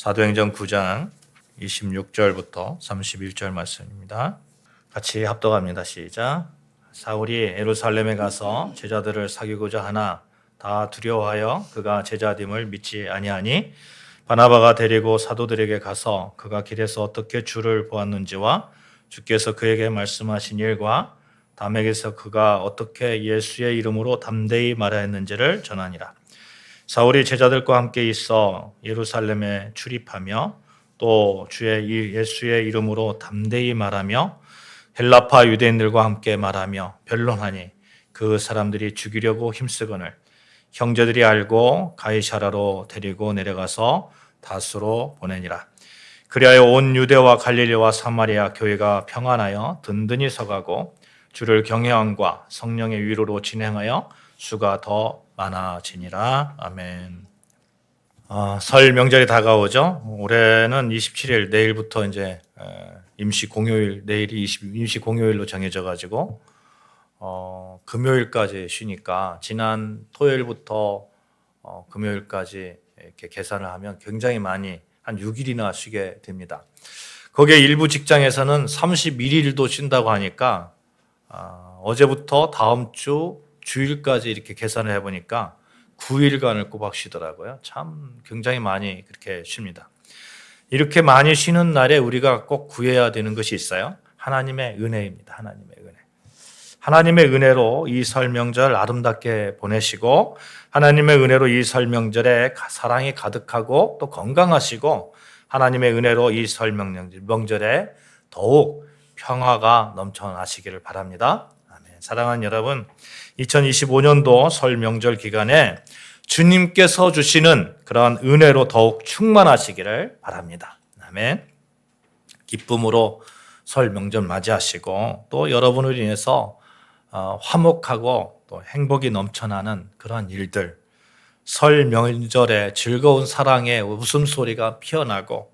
사도행전 9장 26절부터 31절 말씀입니다. 같이 합독합니다. 시작. 사울이 예루살렘에 가서 제자들을 사귀고자 하나 다 두려워하여 그가 제자됨을 믿지 아니하니 바나바가 데리고 사도들에게 가서 그가 길에서 어떻게 주를 보았는지와 주께서 그에게 말씀하신 일과 담에게서 그가 어떻게 예수의 이름으로 담대히 말하였는지를 전하니라. 사울이 제자들과 함께 있어 예루살렘에 출입하며 또 주의 이- 예수의 이름으로 담대히 말하며 헬라파 유대인들과 함께 말하며 변론하니 그 사람들이 죽이려고 힘쓰거늘 형제들이 알고 가이사라로 데리고 내려가서 다수로 보내니라. 그리하여 온 유대와 갈릴리와 사마리아 교회가 평안하여 든든히 서가고 주를 경외함과 성령의 위로로 진행하여 수가 더 많아지니라. 아멘. 아, 설 명절이 다가오죠. 올해는 27일 내일부터 이제 에, 임시 공휴일 내일이 20, 임시 공휴일로 정해져 가지고 어, 금요일까지 쉬니까 지난 토요일부터 어, 금요일까지 이렇게 계산을 하면 굉장히 많이 한 6일이나 쉬게 됩니다. 거기에 일부 직장에서는 31일도 쉰다고 하니까 아, 어제부터 다음 주 주일까지 이렇게 계산을 해보니까 9일간을 꼬박 쉬더라고요. 참 굉장히 많이 그렇게 쉽니다. 이렇게 많이 쉬는 날에 우리가 꼭 구해야 되는 것이 있어요. 하나님의 은혜입니다. 하나님의 은혜. 하나님의 은혜로 이 설 명절 아름답게 보내시고 하나님의 은혜로 이 설 명절에 가- 사랑이 가득하고 또 건강하시고 하나님의 은혜로 이 설 명절에 더욱 평화가 넘쳐나시기를 바랍니다. 사랑하는 여러분, 2025년도 설 명절 기간에 주님께서 주시는 그러한 은혜로 더욱 충만하시기를 바랍니다. 아멘. 기쁨으로 설 명절 맞이하시고 또 여러분을 인해서 어, 화목하고 또 행복이 넘쳐나는 그러한 일들, 설 명절에 즐거운 사랑의 웃음소리가 피어나고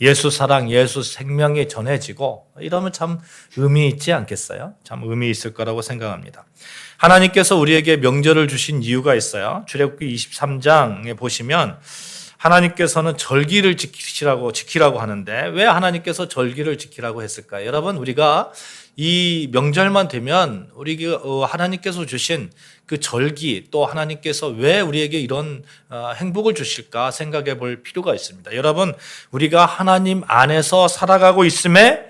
예수 사랑, 예수 생명이 전해지고 이러면 참 의미 있지 않겠어요? 참 의미 있을 거라고 생각합니다. 하나님께서 우리에게 명절을 주신 이유가 있어요. 출애굽기 23장에 보시면 하나님께서는 절기를 지키라고 지키라고 하는데 왜 하나님께서 절기를 지키라고 했을까요? 여러분 우리가 이 명절만 되면 우리 어, 하나님께서 주신 그 절기 또 하나님께서 왜 우리에게 이런 어, 행복을 주실까 생각해 볼 필요가 있습니다. 여러분 우리가 하나님 안에서 살아가고 있음에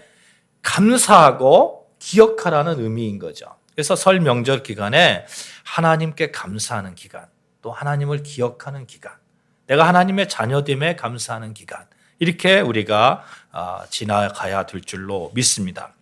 감사하고 기억하라는 의미인 거죠. 그래서 설 명절 기간에 하나님께 감사하는 기간, 또 하나님을 기억하는 기간, 내가 하나님의 자녀됨에 감사하는 기간, 이렇게 우리가 아, 지나가야 될 줄로 믿습니다.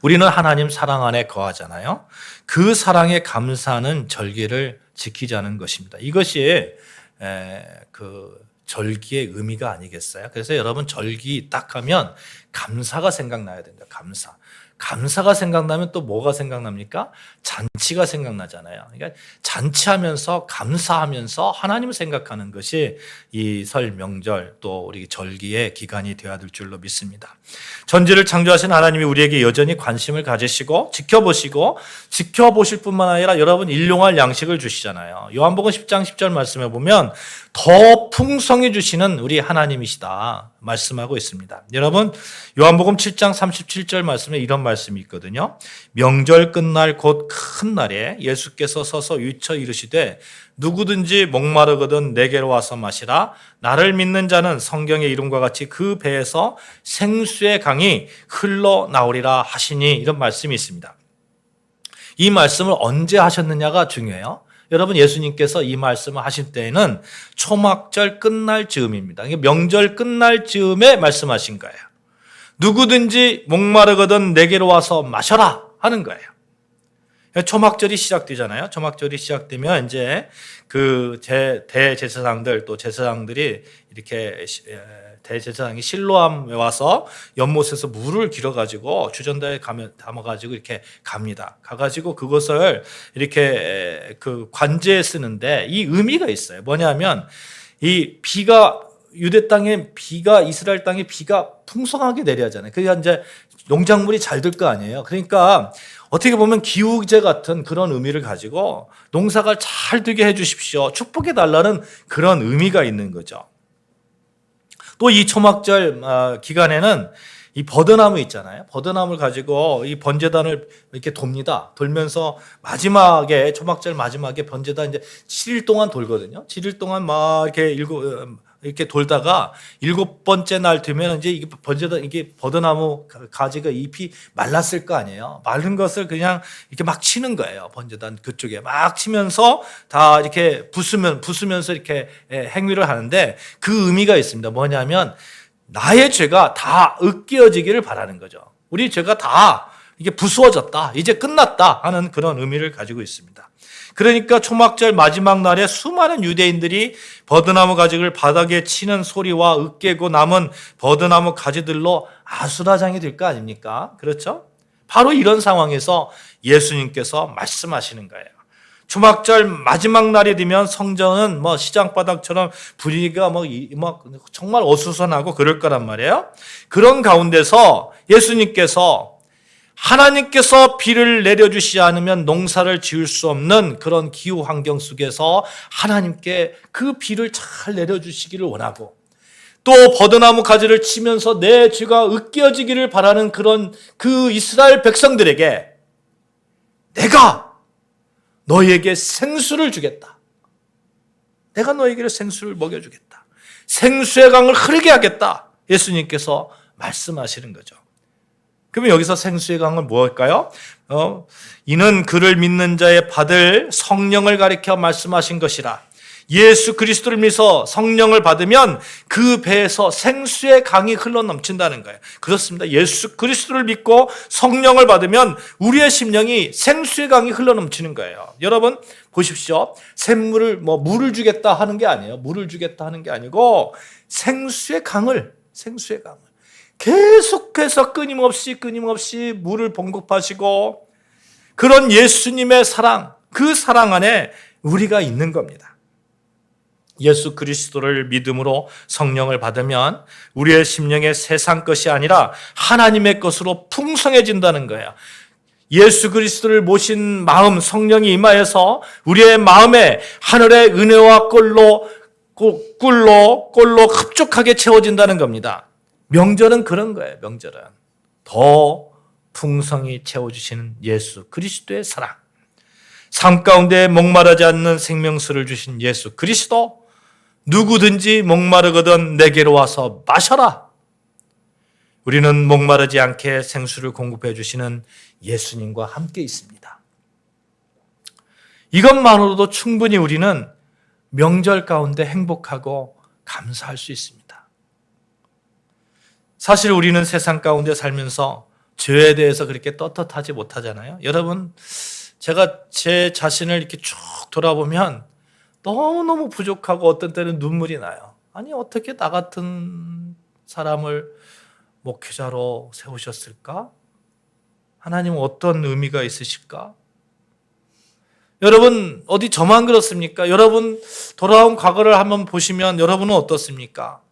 우리는 하나님 사랑 안에 거하잖아요. 그 사랑에 감사하는 절기를 지키자는 것입니다. 이것이 에, 그 절기의 의미가 아니겠어요? 그래서 여러분 절기 딱 하면 감사가 생각나야 된다. 감사. 감사가 생각나면 또 뭐가 생각납니까? 잔치가 생각나잖아요. 그러니까 잔치하면서 감사하면서 하나님을 생각하는 것이 이 설 명절 또 우리 절기의 기간이 되어야 될 줄로 믿습니다. 전지를 창조하신 하나님이 우리에게 여전히 관심을 가지시고 지켜보시고 지켜보실 뿐만 아니라 여러분 일용할 양식을 주시잖아요. 요한복음 10장 10절 말씀에 보면 더 풍성히 주시는 우리 하나님이시다 말씀하고 있습니다. 여러분 요한복음 7장 37절 말씀에 이런 말 씀이 있거든요. 명절 끝날 곧 큰 날에 예수께서 서서 위쳐 이르시되 누구든지 목마르거든 내게로 와서 마시라 나를 믿는 자는 성경의 이름과 같이 그 배에서 생수의 강이 흘러 나오리라 하시니 이런 말씀이 있습니다. 이 말씀을 언제 하셨느냐가 중요해요. 여러분 예수님께서 이 말씀을 하실 때에는 초막절 끝날 즈음입니다. 명절 끝날 즈음에 말씀하신 거예요. 누구든지 목마르거든 내게로 와서 마셔라 하는 거예요. 초막절이 시작되잖아요. 초막절이 시작되면 이제 그 제, 대제사장들 또 제사장들이 이렇게 대제사장이 실로암에 와서 연못에서 물을 길어가지고 주전자에 가면 담아가지고 이렇게 갑니다. 가가지고 그것을 이렇게 에, 그 관제에 쓰는데 이 의미가 있어요. 뭐냐면 이 비가 유대 땅에 비가 이스라엘 땅에 비가 풍성하게 내려야 하잖아요. 그래야 이제 농작물이 잘 될 거 아니에요. 그러니까 어떻게 보면 기후제 같은 그런 의미를 가지고 농사가 잘 되게 해 주십시오. 축복해 달라는 그런 의미가 있는 거죠. 또 이 초막절 어, 기간에는 이 버드나무 있잖아요. 버드나무를 가지고 이 번제단을 이렇게 돕니다. 돌면서 마지막에 초막절 마지막에 번제단 이제 7일 동안 돌거든요. 7일 동안 막 이렇게 일곱 어, 이렇게 돌다가 일곱 번째 날 되면 이제 이게 번제단 이게 버드나무 가지가 잎이 말랐을 거 아니에요. 마른 것을 그냥 이렇게 막 치는 거예요. 번제단 그쪽에 막 치면서 다 이렇게 부수면 부수면서 이렇게 예, 행위를 하는데 그 의미가 있습니다. 뭐냐면 나의 죄가 다 으깨어지기를 바라는 거죠. 우리 죄가 다 이게 부수어졌다. 이제 끝났다 하는 그런 의미를 가지고 있습니다. 그러니까 초막절 마지막 날에 수많은 유대인들이 버드나무 가지를 바닥에 치는 소리와 으깨고 남은 버드나무 가지들로 아수라장이 될 거 아닙니까? 그렇죠? 바로 이런 상황에서 예수님께서 말씀하시는 거예요. 초막절 마지막 날이 되면 성전은 뭐 시장바닥처럼 분위기가 뭐, 이- 막 정말 어수선하고 그럴 거란 말이에요. 그런 가운데서 예수님께서 하나님께서 비를 내려주시지 않으면 농사를 지을 수 없는 그런 기후 환경 속에서 하나님께 그 비를 잘 내려주시기를 원하고 또 버드나무 가지를 치면서 내 죄가 으깨어지기를 바라는 그런 그 이스라엘 백성들에게 내가 너희에게 생수를 주겠다. 내가 너희에게 생수를 먹여주겠다. 생수의 강을 흐르게 하겠다. 예수님께서 말씀하시는 거죠. 그러면 여기서 생수의 강은 무엇일까요? 어, 이는 그를 믿는 자의 받을 성령을 가리켜 말씀하신 것이라. 예수 그리스도를 믿어 성령을 받으면 그 배에서 생수의 강이 흘러 넘친다는 거예요. 그렇습니다. 예수 그리스도를 믿고 성령을 받으면 우리의 심령이 생수의 강이 흘러 넘치는 거예요. 여러분 보십시오. 샘물을 뭐 물을 주겠다 하는 게 아니에요. 물을 주겠다 하는 게 아니고 생수의 강을 생수의 강을 계속해서 끊임없이 끊임없이 물을 공급하시고 그런 예수님의 사랑, 그 사랑 안에 우리가 있는 겁니다. 예수 그리스도를 믿음으로 성령을 받으면 우리의 심령의 세상 것이 아니라 하나님의 것으로 풍성해진다는 거예요. 예수 그리스도를 모신 마음 성령이 임하여서 우리의 마음에 하늘의 은혜와 꿀로 꿀로 꿀로 흡족하게 채워진다는 겁니다. 명절은 그런 거예요. 명절은 더 풍성히 채워주시는 예수 그리스도의 사랑. 삶 가운데 목마르지 않는 생명수를 주신 예수 그리스도. 누구든지 목마르거든 내게로 와서 마셔라. 우리는 목마르지 않게 생수를 공급해 주시는 예수님과 함께 있습니다. 이것만으로도 충분히 우리는 명절 가운데 행복하고 감사할 수 있습니다. 사실 우리는 세상 가운데 살면서 죄에 대해서 그렇게 떳떳하지 못하잖아요. 여러분, 제가 제 자신을 이렇게 쭉 돌아보면 너무너무 부족하고 어떤 때는 눈물이 나요. 아니, 어떻게 나 같은 사람을 목회자로 세우셨을까? 하나님은 어떤 의미가 있으실까? 여러분, 어디 저만 그렇습니까? 여러분, 돌아온 과거를 한번 보시면 여러분은 어떻습니까?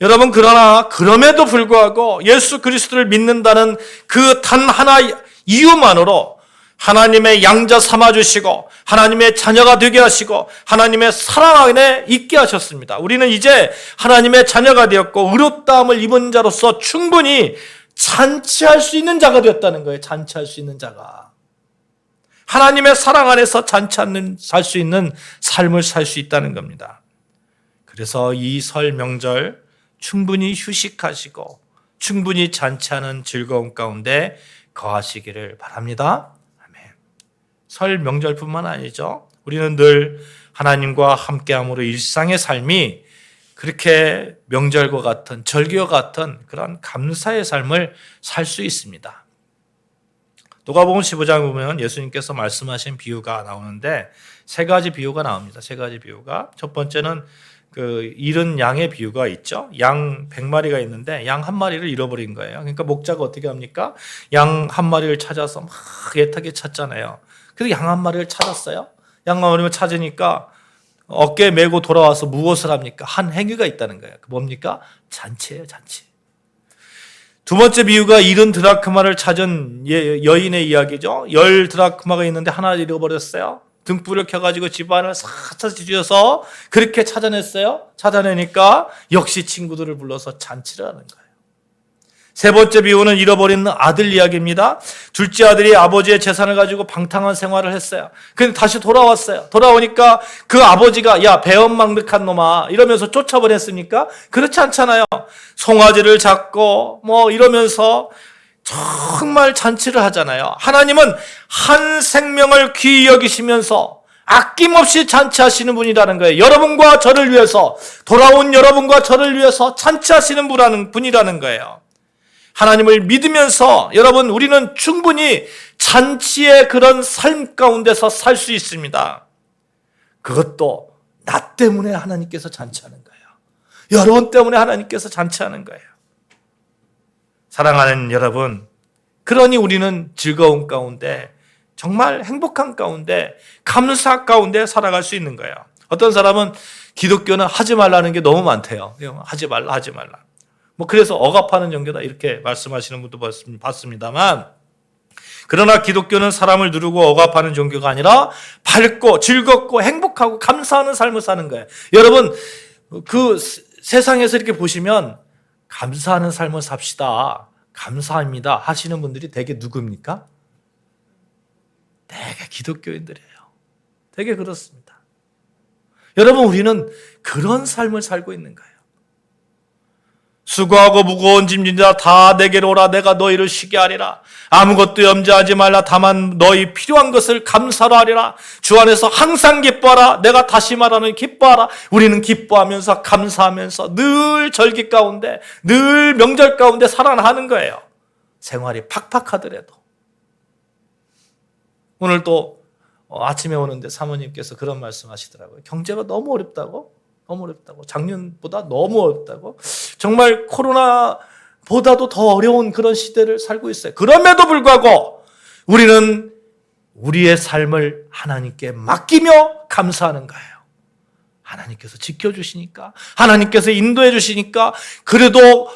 여러분, 그러나, 그럼에도 불구하고 예수 그리스도를 믿는다는 그 단 하나 이유만으로 하나님의 양자 삼아 주시고, 하나님의 자녀가 되게 하시고, 하나님의 사랑 안에 있게 하셨습니다. 우리는 이제 하나님의 자녀가 되었고, 의롭다함을 입은 자로서 충분히 잔치할 수 있는 자가 되었다는 거예요. 잔치할 수 있는 자가. 하나님의 사랑 안에서 잔치하는, 살 수 있는 삶을 살 수 있다는 겁니다. 그래서 이 설 명절 충분히 휴식하시고 충분히 잔치하는 즐거움 가운데 거하시기를 바랍니다. 아멘. 설 명절뿐만 아니죠. 우리는 늘 하나님과 함께함으로 일상의 삶이 그렇게 명절과 같은 절기와 같은 그런 감사의 삶을 살 수 있습니다. 누가복음 15장 보면 예수님께서 말씀하신 비유가 나오는데 세 가지 비유가 나옵니다. 세 가지 비유가 첫 번째는 그 잃은 양의 비유가 있죠. 양 100마리가 있는데 양 한 마리를 잃어버린 거예요. 그러니까 목자가 어떻게 합니까? 양 한 마리를 찾아서 막 애타게 찾잖아요. 그래서 양 한 마리를 찾았어요. 양 한 마리를 찾으니까 어깨에 메고 돌아와서 무엇을 합니까? 한 행위가 있다는 거예요. 그 뭡니까? 잔치예요, 잔치. 두 번째 비유가 잃은 드라크마를 찾은 예, 여인의 이야기죠. 열 드라크마가 있는데 하나 잃어버렸어요. 등불을 켜가지고 집안을 싹 뒤져서 그렇게 찾아냈어요. 찾아내니까 역시 친구들을 불러서 잔치를 하는 거예요. 세 번째 비유는 잃어버린 아들 이야기입니다. 둘째 아들이 아버지의 재산을 가지고 방탕한 생활을 했어요. 근데 다시 돌아왔어요. 돌아오니까 그 아버지가 야 배은망덕한 놈아 이러면서 쫓아보냈습니까? 그렇지 않잖아요. 송아지를 잡고 뭐 이러면서 정말 잔치를 하잖아요. 하나님은 한 생명을 귀히 여기시면서 아낌없이 잔치하시는 분이라는 거예요. 여러분과 저를 위해서 돌아온 여러분과 저를 위해서 잔치하시는 분이라는 분이라는 거예요. 하나님을 믿으면서 여러분 우리는 충분히 잔치의 그런 삶 가운데서 살 수 있습니다. 그것도 나 때문에 하나님께서 잔치하는 거예요. 여러분 때문에 하나님께서 잔치하는 거예요. 사랑하는 여러분, 그러니 우리는 즐거운 가운데 정말 행복한 가운데 감사 가운데 살아갈 수 있는 거예요. 어떤 사람은 기독교는 하지 말라는 게 너무 많대요. 하지 말라, 하지 말라. 뭐 그래서 억압하는 종교다 이렇게 말씀하시는 분도 봤습니다만 그러나 기독교는 사람을 누르고 억압하는 종교가 아니라 밝고 즐겁고 행복하고 감사하는 삶을 사는 거예요. 여러분 그 세상에서 이렇게 보시면 감사하는 삶을 삽시다. 감사합니다. 하시는 분들이 대개 누굽니까? 대개 기독교인들이에요. 대개 그렇습니다. 여러분 우리는 그런 삶을 살고 있는 거예요. 수고하고 무거운 짐진자 다 내게로 오라. 내가 너희를 쉬게 하리라. 아무것도 염려하지 말라. 다만 너희 필요한 것을 감사로 하리라. 주 안에서 항상 기뻐하라. 내가 다시 말하는 기뻐하라. 우리는 기뻐하면서 감사하면서 늘 절기 가운데 늘 명절 가운데 살아나는 거예요. 생활이 팍팍하더라도. 오늘 또 아침에 오는데 사모님께서 그런 말씀 하시더라고요. 경제가 너무 어렵다고 너무 어렵다고. 작년보다 너무 어렵다고. 정말 코로나보다도 더 어려운 그런 시대를 살고 있어요. 그럼에도 불구하고 우리는 우리의 삶을 하나님께 맡기며 감사하는 거예요. 하나님께서 지켜주시니까, 하나님께서 인도해 주시니까, 그래도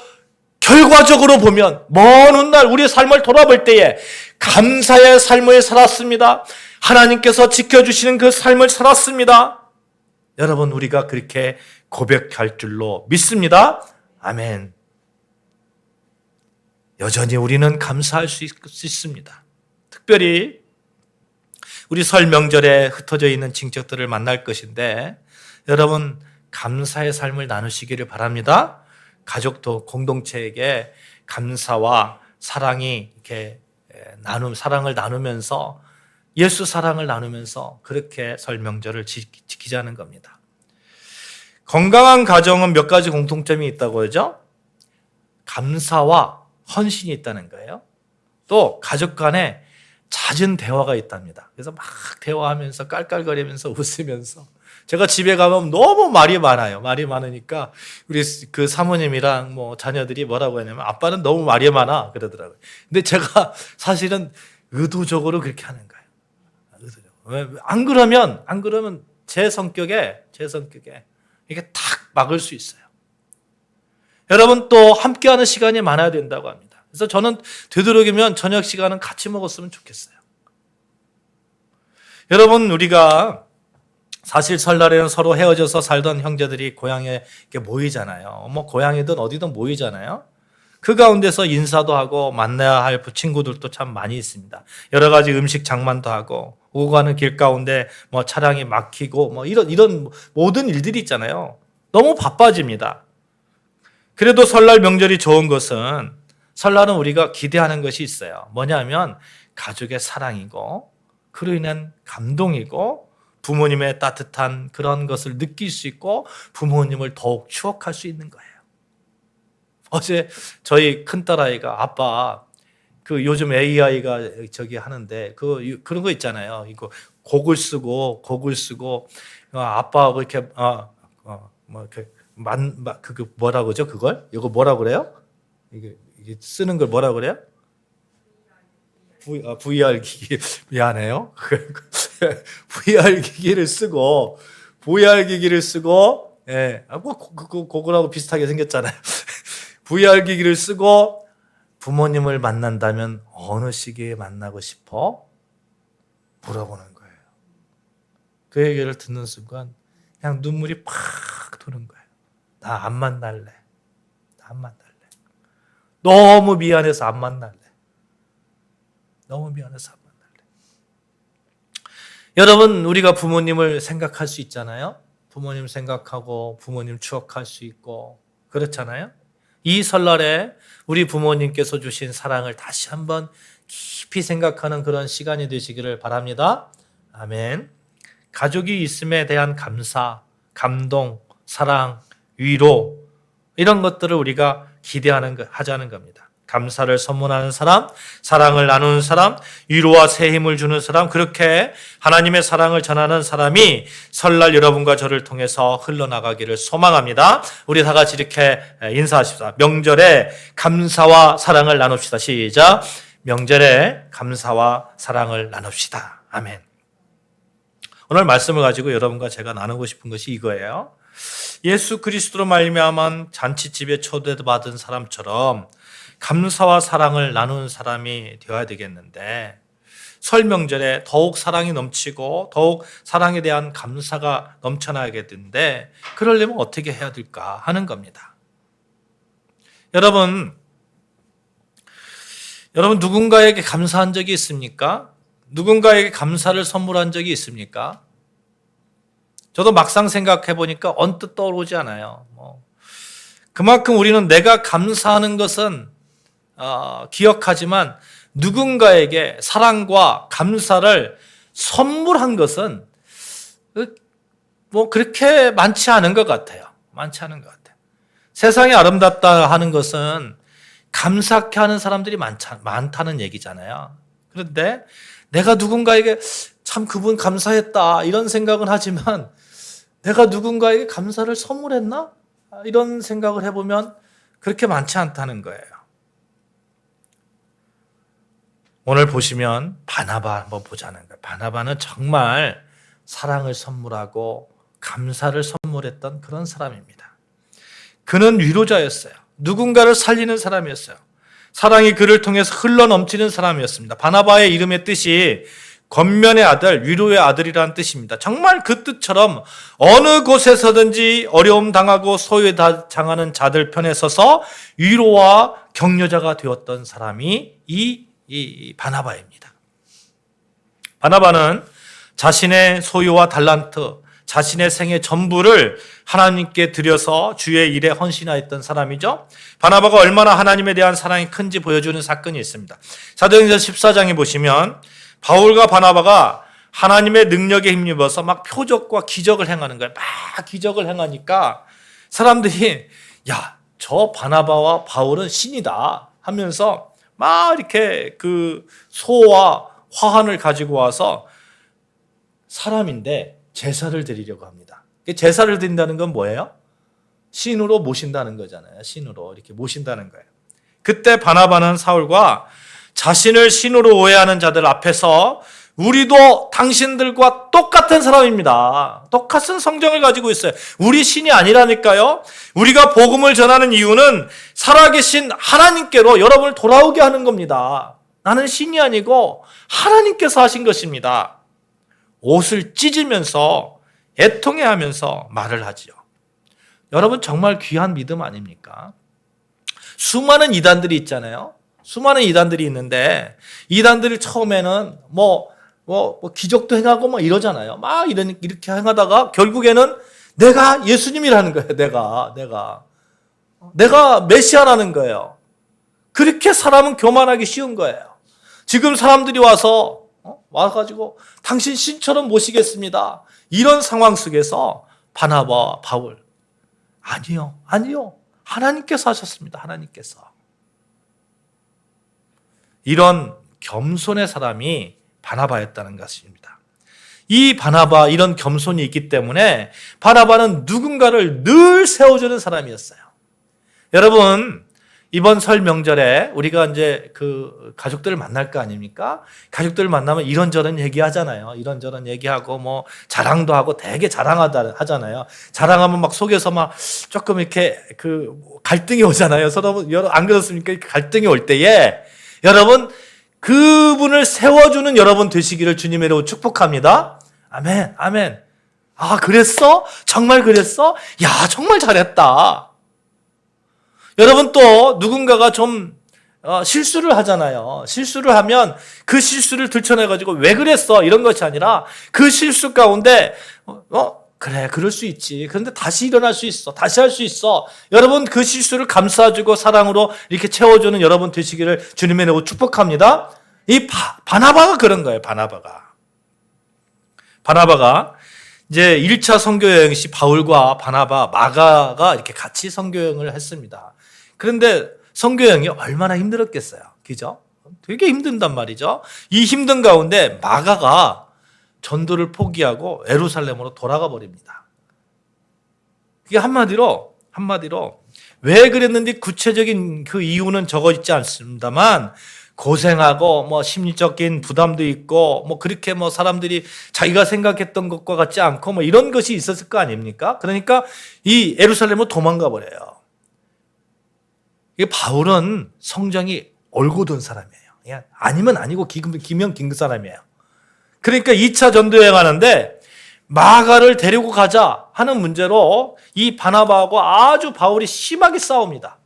결과적으로 보면, 먼 훗날 우리의 삶을 돌아볼 때에 감사의 삶을 살았습니다. 하나님께서 지켜주시는 그 삶을 살았습니다. 여러분 우리가 그렇게 고백할 줄로 믿습니다. 아멘. 여전히 우리는 감사할 수 있습니다. 특별히 우리 설 명절에 흩어져 있는 친척들을 만날 것인데 여러분 감사의 삶을 나누시기를 바랍니다. 가족도 공동체에게 감사와 사랑이 이렇게 나눔 사랑을 나누면서 예수 사랑을 나누면서 그렇게 설 명절을 지키자는 겁니다. 건강한 가정은 몇 가지 공통점이 있다고 하죠? 감사와 헌신이 있다는 거예요. 또 가족 간에 잦은 대화가 있답니다. 그래서 막 대화하면서 깔깔거리면서 웃으면서 제가 집에 가면 너무 말이 많아요. 말이 많으니까 우리 그 사모님이랑 뭐 자녀들이 뭐라고 하냐면 아빠는 너무 말이 많아 그러더라고요. 근데 제가 사실은 의도적으로 그렇게 하는 거예요. 안 그러면 안 그러면 제 성격에 제 성격에 이게 탁 막을 수 있어요. 여러분 또 함께하는 시간이 많아야 된다고 합니다. 그래서 저는 되도록이면 저녁 시간은 같이 먹었으면 좋겠어요. 여러분 우리가 사실 설날에는 서로 헤어져서 살던 형제들이 고향에 모이잖아요. 뭐 고향이든 어디든 모이잖아요. 그 가운데서 인사도 하고 만나야 할 친구들도 참 많이 있습니다. 여러 가지 음식 장만도 하고 오고 가는 길 가운데 뭐 차량이 막히고 뭐 이런 이런 모든 일들이 있잖아요. 너무 바빠집니다. 그래도 설날 명절이 좋은 것은 설날은 우리가 기대하는 것이 있어요. 뭐냐면 가족의 사랑이고 그로 인한 감동이고 부모님의 따뜻한 그런 것을 느낄 수 있고 부모님을 더욱 추억할 수 있는 거예요. 어제 저희 큰딸아이가 아빠 그 요즘 AI가 저기 하는데 그 그런 거 있잖아요. 이거 곡을 쓰고 곡을 쓰고 어, 아빠하고 이렇게 어뭐 이렇게 만그 그 뭐라 그러죠? 그걸 이거 뭐라 그래요? 이게, 이게 쓰는 걸 뭐라 그래요? v, 아, VR 기기 미안해요. VR 기기를 쓰고 VR 기기를 쓰고 예, 아, 뭐 그, 그, 그거하고 비슷하게 생겼잖아요. VR 기기를 쓰고 부모님을 만난다면 어느 시기에 만나고 싶어? 물어보는 거예요. 그 얘기를 듣는 순간 그냥 눈물이 팍 도는 거예요. 나 안 만날래. 나 안 만날래. 너무 미안해서 안 만날래. 너무 미안해서 안 만날래. 여러분, 우리가 부모님을 생각할 수 있잖아요. 부모님 생각하고 부모님 추억할 수 있고 그렇잖아요. 이 설날에 우리 부모님께서 주신 사랑을 다시 한번 깊이 생각하는 그런 시간이 되시기를 바랍니다. 아멘. 가족이 있음에 대한 감사, 감동, 사랑, 위로 이런 것들을 우리가 기대하는 거 하자는 겁니다. 감사를 선물하는 사람, 사랑을 나누는 사람, 위로와 새 힘을 주는 사람, 그렇게 하나님의 사랑을 전하는 사람이 설날 여러분과 저를 통해서 흘러나가기를 소망합니다. 우리 다 같이 이렇게 인사하십시다. 명절에 감사와 사랑을 나눕시다. 시작. 명절에 감사와 사랑을 나눕시다. 아멘. 오늘 말씀을 가지고 여러분과 제가 나누고 싶은 것이 이거예요. 예수 그리스도로 말미암은 잔치집에 초대받은 사람처럼 감사와 사랑을 나누는 사람이 되어야 되겠는데 설 명절에 더욱 사랑이 넘치고 더욱 사랑에 대한 감사가 넘쳐나야겠는데 그러려면 어떻게 해야 될까 하는 겁니다. 여러분 여러분 누군가에게 감사한 적이 있습니까? 누군가에게 감사를 선물한 적이 있습니까? 저도 막상 생각해 보니까 언뜻 떠오르지 않아요. 뭐 그만큼 우리는 내가 감사하는 것은 어, 기억하지만 누군가에게 사랑과 감사를 선물한 것은 그, 뭐 그렇게 많지 않은 것 같아요. 많지 않은 것 같아요. 세상이 아름답다 하는 것은 감사케 하는 사람들이 많자, 많다는 얘기잖아요. 그런데 내가 누군가에게 참 그분 감사했다 이런 생각은 하지만 내가 누군가에게 감사를 선물했나? 이런 생각을 해보면 그렇게 많지 않다는 거예요. 오늘 보시면 바나바 한번 보자는 거예요. 바나바는 정말 사랑을 선물하고 감사를 선물했던 그런 사람입니다. 그는 위로자였어요. 누군가를 살리는 사람이었어요. 사랑이 그를 통해서 흘러 넘치는 사람이었습니다. 바나바의 이름의 뜻이 권면의 아들, 위로의 아들이라는 뜻입니다. 정말 그 뜻처럼 어느 곳에서든지 어려움 당하고 소외 당하는 자들 편에 서서 위로와 격려자가 되었던 사람이 이, 이 바나바입니다. 바나바는 자신의 소유와 달란트, 자신의 생의 전부를 하나님께 드려서 주의 일에 헌신하였던 사람이죠. 바나바가 얼마나 하나님에 대한 사랑이 큰지 보여주는 사건이 있습니다. 사도행전 14장에 보시면 바울과 바나바가 하나님의 능력에 힘입어서 막 표적과 기적을 행하는 거예요. 막 기적을 행하니까 사람들이 야, 저 바나바와 바울은 신이다 하면서 막 이렇게 그 소와 화환을 가지고 와서 사람인데 제사를 드리려고 합니다. 제사를 드린다는 건 뭐예요? 신으로 모신다는 거잖아요. 신으로 이렇게 모신다는 거예요. 그때 바나바는 사울과 자신을 신으로 오해하는 자들 앞에서 우리도 당신들과 똑같은 사람입니다. 똑같은 성정을 가지고 있어요. 우리 신이 아니라니까요. 우리가 복음을 전하는 이유는 살아계신 하나님께로 여러분을 돌아오게 하는 겁니다. 나는 신이 아니고 하나님께서 하신 것입니다. 옷을 찢으면서 애통해 하면서 말을 하지요. 여러분 정말 귀한 믿음 아닙니까? 수많은 이단들이 있잖아요. 수많은 이단들이 있는데 이단들이 처음에는 뭐, 뭐, 뭐 기적도 행하고 막 이러잖아요. 막 이런 이렇게 행하다가 결국에는 내가 예수님이라는 거예요. 내가 내가 내가 메시아라는 거예요. 그렇게 사람은 교만하기 쉬운 거예요. 지금 사람들이 와서 어? 와가지고 당신 신처럼 모시겠습니다. 이런 상황 속에서 바나바 바울 아니요 아니요 하나님께서 하셨습니다. 하나님께서 이런 겸손의 사람이 바나바였다는 것입니다. 이 바나바 이런 겸손이 있기 때문에 바나바는 누군가를 늘 세워주는 사람이었어요. 여러분 이번 설 명절에 우리가 이제 그 가족들을 만날 거 아닙니까? 가족들을 만나면 이런저런 얘기하잖아요. 이런저런 얘기하고 뭐 자랑도 하고 되게 자랑하다 하잖아요. 자랑하면 막 속에서 막 조금 이렇게 그 갈등이 오잖아요. 서로 여러 안 그렇습니까? 갈등이 올 때에 여러분 그분을 세워주는 여러분 되시기를 주님의 이름으로 축복합니다. 아멘, 아멘. 아, 그랬어? 정말 그랬어? 야, 정말 잘했다. 여러분 또 누군가가 좀 어, 실수를 하잖아요. 실수를 하면 그 실수를 들춰내가지고 왜 그랬어? 이런 것이 아니라 그 실수 가운데, 어, 어, 그래, 그럴 수 있지. 그런데 다시 일어날 수 있어. 다시 할 수 있어. 여러분 그 실수를 감싸주고 사랑으로 이렇게 채워주는 여러분 되시기를 주님의 내고 축복합니다. 이 바, 바나바가 그런 거예요, 바나바가. 바나바가 이제 1차 선교 여행 시 바울과 바나바, 마가가 이렇게 같이 선교 여행을 했습니다. 그런데 선교 여행이 얼마나 힘들었겠어요. 그죠? 되게 힘든단 말이죠. 이 힘든 가운데 마가가 전도를 포기하고 에루살렘으로 돌아가 버립니다. 그게 한마디로 한마디로 왜 그랬는지 구체적인 그 이유는 적어 있지 않습니다만 고생하고 뭐 심리적인 부담도 있고 뭐 그렇게 뭐 사람들이 자기가 생각했던 것과 같지 않고 뭐 이런 것이 있었을 거 아닙니까? 그러니까 이 에루살렘으로 도망가 버려요. 이게 바울은 성정이 올고든 사람이에요. 그냥 아니면 아니고 기면 긴 사람이에요. 그러니까 2차 전도 여행 하는데 마가를 데리고 가자 하는 문제로 이 바나바하고 아주 바울이 심하게 싸웁니다.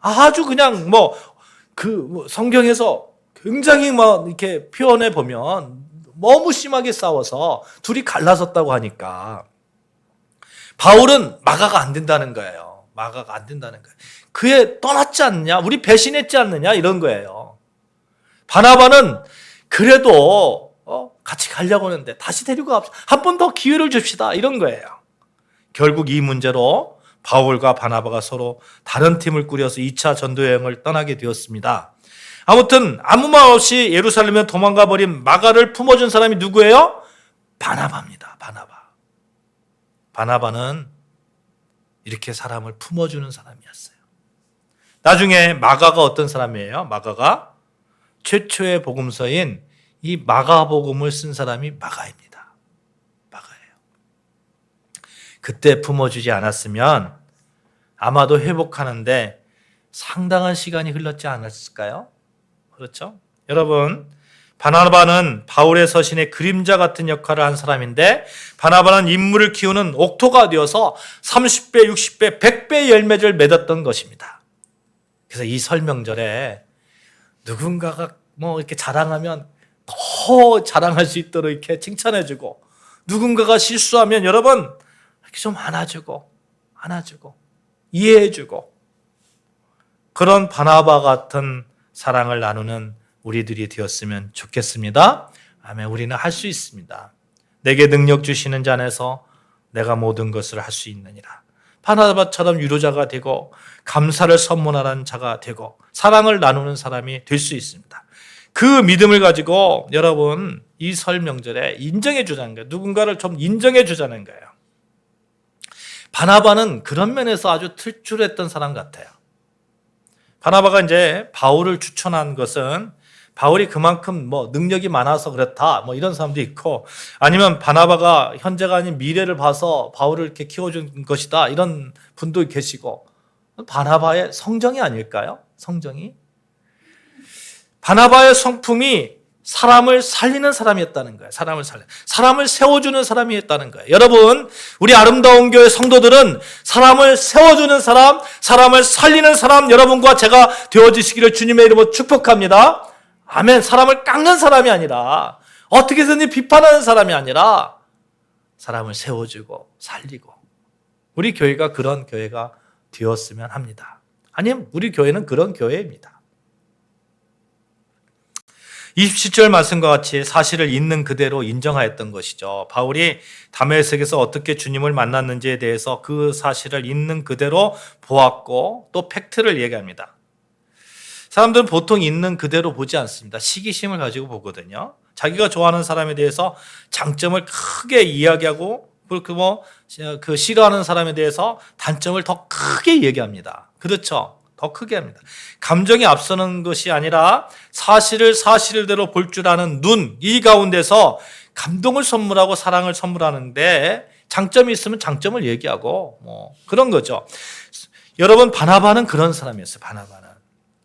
아주 그냥 뭐 그 성경에서 굉장히 막 이렇게 표현해 보면 너무 심하게 싸워서 둘이 갈라섰다고 하니까 바울은 마가가 안 된다는 거예요. 마가가 안 된다는 거예요. 그애 떠났지 않냐? 우리 배신했지 않느냐? 이런 거예요. 바나바는 그래도 어, 같이 가려고 하는데 다시 데리고 갑시다. 한 번 더 기회를 줍시다. 이런 거예요. 결국 이 문제로 바울과 바나바가 서로 다른 팀을 꾸려서 2차 전도 여행을 떠나게 되었습니다. 아무튼 아무 말 없이 예루살렘에 도망가 버린 마가를 품어준 사람이 누구예요? 바나바입니다. 바나바. 바나바는 이렇게 사람을 품어주는 사람이었어요. 나중에 마가가 어떤 사람이에요? 마가가 최초의 복음서인 이 마가복음을 쓴 사람이 마가입니다. 마가예요. 그때 품어주지 않았으면 아마도 회복하는데 상당한 시간이 흘렀지 않았을까요? 그렇죠? 여러분, 바나바는 바울의 서신의 그림자 같은 역할을 한 사람인데 바나바는 인물을 키우는 옥토가 되어서 30배, 60배, 100배 열매를 맺었던 것입니다. 그래서 이 설명절에 누군가가 뭐 이렇게 자랑하면 더 자랑할 수 있도록 이렇게 칭찬해주고 누군가가 실수하면 여러분 이렇게 좀 안아주고 안아주고 이해해주고 그런 바나바 같은 사랑을 나누는 우리들이 되었으면 좋겠습니다. 아멘. 우리는 할 수 있습니다. 내게 능력 주시는 자 안에서 내가 모든 것을 할 수 있느니라. 바나바처럼 유로자가 되고 감사를 선문하는 자가 되고 사랑을 나누는 사람이 될 수 있습니다. 그 믿음을 가지고 여러분 이 설 명절에 인정해 주자는 거예요. 누군가를 좀 인정해 주자는 거예요. 바나바는 그런 면에서 아주 틀출했던 사람 같아요. 바나바가 이제 바울을 추천한 것은 바울이 그만큼 뭐 능력이 많아서 그렇다 뭐 이런 사람도 있고 아니면 바나바가 현재가 아닌 미래를 봐서 바울을 이렇게 키워준 것이다 이런 분도 계시고 바나바의 성정이 아닐까요? 성정이 바나바의 성품이 사람을 살리는 사람이었다는 거예요. 사람을 살리, 사람을 세워주는 사람이었다는 거예요. 여러분, 우리 아름다운 교회 성도들은 사람을 세워주는 사람, 사람을 살리는 사람, 여러분과 제가 되어주시기를 주님의 이름으로 축복합니다. 아멘. 사람을 깎는 사람이 아니라, 어떻게 해서든 비판하는 사람이 아니라, 사람을 세워주고, 살리고. 우리 교회가 그런 교회가 되었으면 합니다. 아니면 우리 교회는 그런 교회입니다. 27절 말씀과 같이 사실을 있는 그대로 인정하였던 것이죠. 바울이 다메섹에서 어떻게 주님을 만났는지에 대해서 그 사실을 있는 그대로 보았고 또 팩트를 얘기합니다. 사람들은 보통 있는 그대로 보지 않습니다. 시기심을 가지고 보거든요. 자기가 좋아하는 사람에 대해서 장점을 크게 이야기하고 그리고 뭐그 싫어하는 사람에 대해서 단점을 더 크게 얘기합니다. 그렇죠? 더 크게 합니다. 감정이 앞서는 것이 아니라 사실을 사실대로 볼 줄 아는 눈, 이 가운데서 감동을 선물하고 사랑을 선물하는데 장점이 있으면 장점을 얘기하고 뭐 그런 거죠. 여러분 바나바는 그런 사람이었어요. 바나바는.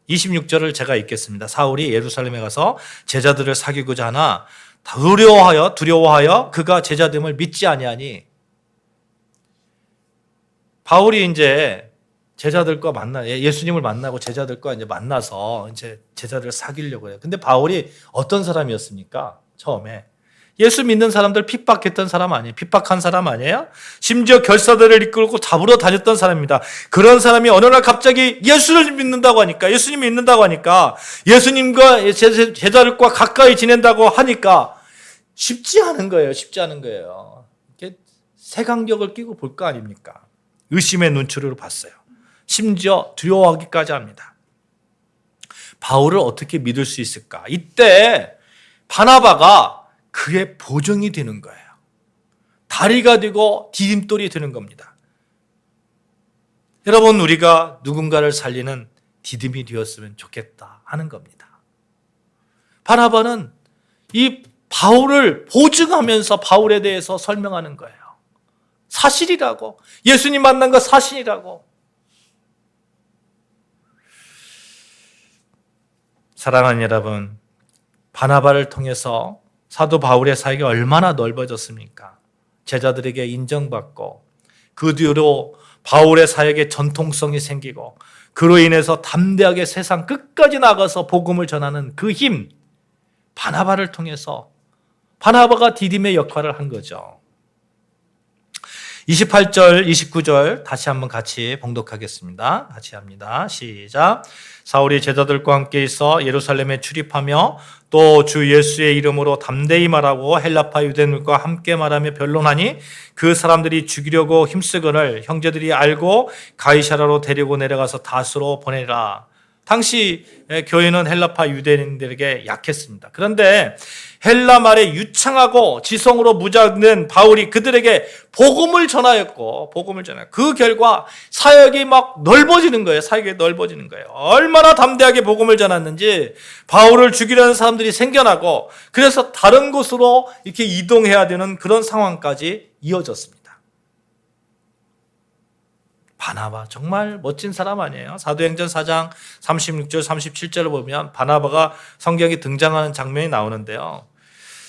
26절을 제가 읽겠습니다. 사울이 예루살렘에 가서 제자들을 사귀고자 하나 두려워하여 두려워하여 그가 제자됨을 믿지 아니하니 바울이 이제 제자들과 만나 예, 예수님을 만나고 제자들과 이제 만나서 이제 제자들을 사귀려고 해요. 근데 바울이 어떤 사람이었습니까? 처음에 예수 믿는 사람들 핍박했던 사람 아니에요. 핍박한 사람 아니에요? 심지어 결사들을 이끌고 잡으러 다녔던 사람입니다. 그런 사람이 어느 날 갑자기 예수를 믿는다고 하니까, 예수님 믿는다고 하니까, 예수님과 제- 제자들과 가까이 지낸다고 하니까 쉽지 않은 거예요. 쉽지 않은 거예요. 이렇게 색안경을 끼고 볼 거 아닙니까? 의심의 눈초리로 봤어요. 심지어 두려워하기까지 합니다. 바울을 어떻게 믿을 수 있을까? 이때 바나바가 그의 보정이 되는 거예요. 다리가 되고 디딤돌이 되는 겁니다. 여러분, 우리가 누군가를 살리는 디딤이 되었으면 좋겠다 하는 겁니다. 바나바는 이 바울을 보증하면서 바울에 대해서 설명하는 거예요. 사실이라고. 예수님 만난 거 사실이라고. 사랑하는 여러분, 바나바를 통해서 사도 바울의 사역이 얼마나 넓어졌습니까? 제자들에게 인정받고 그 뒤로 바울의 사역에 전통성이 생기고 그로 인해서 담대하게 세상 끝까지 나가서 복음을 전하는 그 힘, 바나바를 통해서 바나바가 디딤의 역할을 한 거죠. 28절, 29절 다시 한번 같이 봉독하겠습니다. 같이 합니다. 시작. 사울이 제자들과 함께 있어 예루살렘에 출입하며 또 주 예수의 이름으로 담대히 말하고 헬라파 유대인들과 함께 말하며 변론하니 그 사람들이 죽이려고 힘쓰거늘 형제들이 알고 가이사라로 데리고 내려가서 다수로 보내라. 당시 교회는 헬라파 유대인들에게 약했습니다. 그런데 헬라 말에 유창하고 지성으로 무장된 바울이 그들에게 복음을 전하였고 복음을 전하였고 그 결과 사역이 막 넓어지는 거예요. 사역이 넓어지는 거예요. 얼마나 담대하게 복음을 전했는지 바울을 죽이려는 사람들이 생겨나고 그래서 다른 곳으로 이렇게 이동해야 되는 그런 상황까지 이어졌습니다. 바나바 정말 멋진 사람 아니에요? 사도행전 4장 36절 37절을 보면 바나바가 성경에 등장하는 장면이 나오는데요.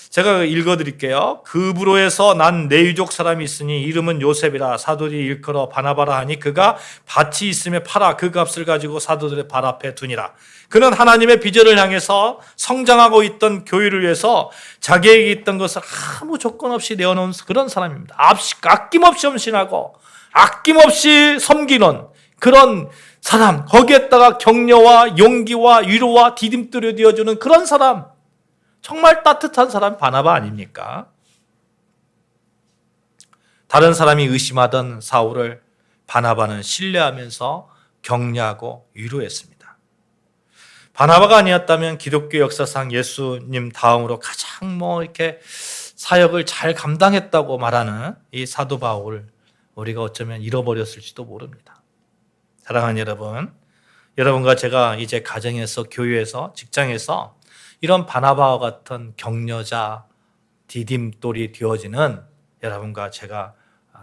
제가 읽어 드릴게요. 그브로에서 난 내 유족 사람이 있으니 이름은 요셉이라 사도들이 일컬어 바나바라 하니 그가 밭이 있음에 팔아 그 값을 가지고 사도들의 발 앞에 두니라. 그는 하나님의 비전을 향해서 성장하고 있던 교회를 위해서 자기에게 있던 것을 아무 조건 없이 내어놓은 그런 사람입니다. 아낌없이 헌신하고 아낌없이 섬기는 그런 사람, 거기에다가 격려와 용기와 위로와 디딤돌이 되어주는 그런 사람, 정말 따뜻한 사람 바나바 아닙니까? 다른 사람이 의심하던 사울을 바나바는 신뢰하면서 격려하고 위로했습니다. 바나바가 아니었다면 기독교 역사상 예수님 다음으로 가장 뭐 이렇게 사역을 잘 감당했다고 말하는 이 사도 바울을 우리가 어쩌면 잃어버렸을지도 모릅니다. 사랑하는 여러분, 여러분과 제가 이제 가정에서, 교회에서, 직장에서 이런 바나바와 같은 격려자, 디딤돌이 되어지는 여러분과 제가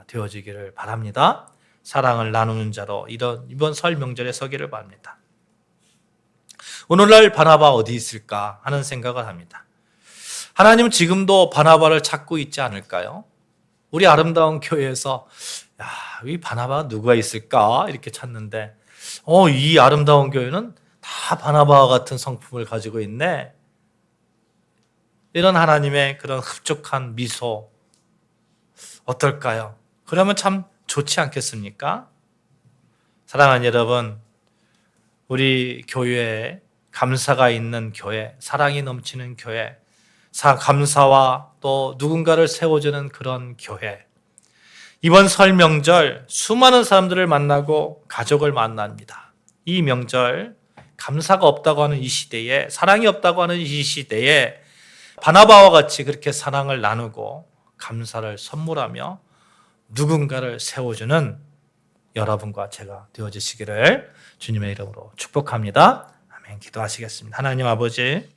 되어지기를 바랍니다. 사랑을 나누는 자로 이런 이번 설 명절에 서기를 바랍니다. 오늘날 바나바 어디 있을까 하는 생각을 합니다. 하나님은 지금도 바나바를 찾고 있지 않을까요? 우리 아름다운 교회에서 야, 이 바나바 누가 있을까? 이렇게 찾는데, 어, 이 아름다운 교회는 다 바나바와 같은 성품을 가지고 있네. 이런 하나님의 그런 흡족한 미소, 어떨까요? 그러면 참 좋지 않겠습니까? 사랑하는 여러분, 우리 교회에 감사가 있는 교회, 사랑이 넘치는 교회, 사, 감사와 또 누군가를 세워주는 그런 교회, 이번 설 명절 수많은 사람들을 만나고 가족을 만납니다. 이 명절 감사가 없다고 하는 이 시대에 사랑이 없다고 하는 이 시대에 바나바와 같이 그렇게 사랑을 나누고 감사를 선물하며 누군가를 세워주는 여러분과 제가 되어주시기를 주님의 이름으로 축복합니다. 아멘. 기도하시겠습니다. 하나님 아버지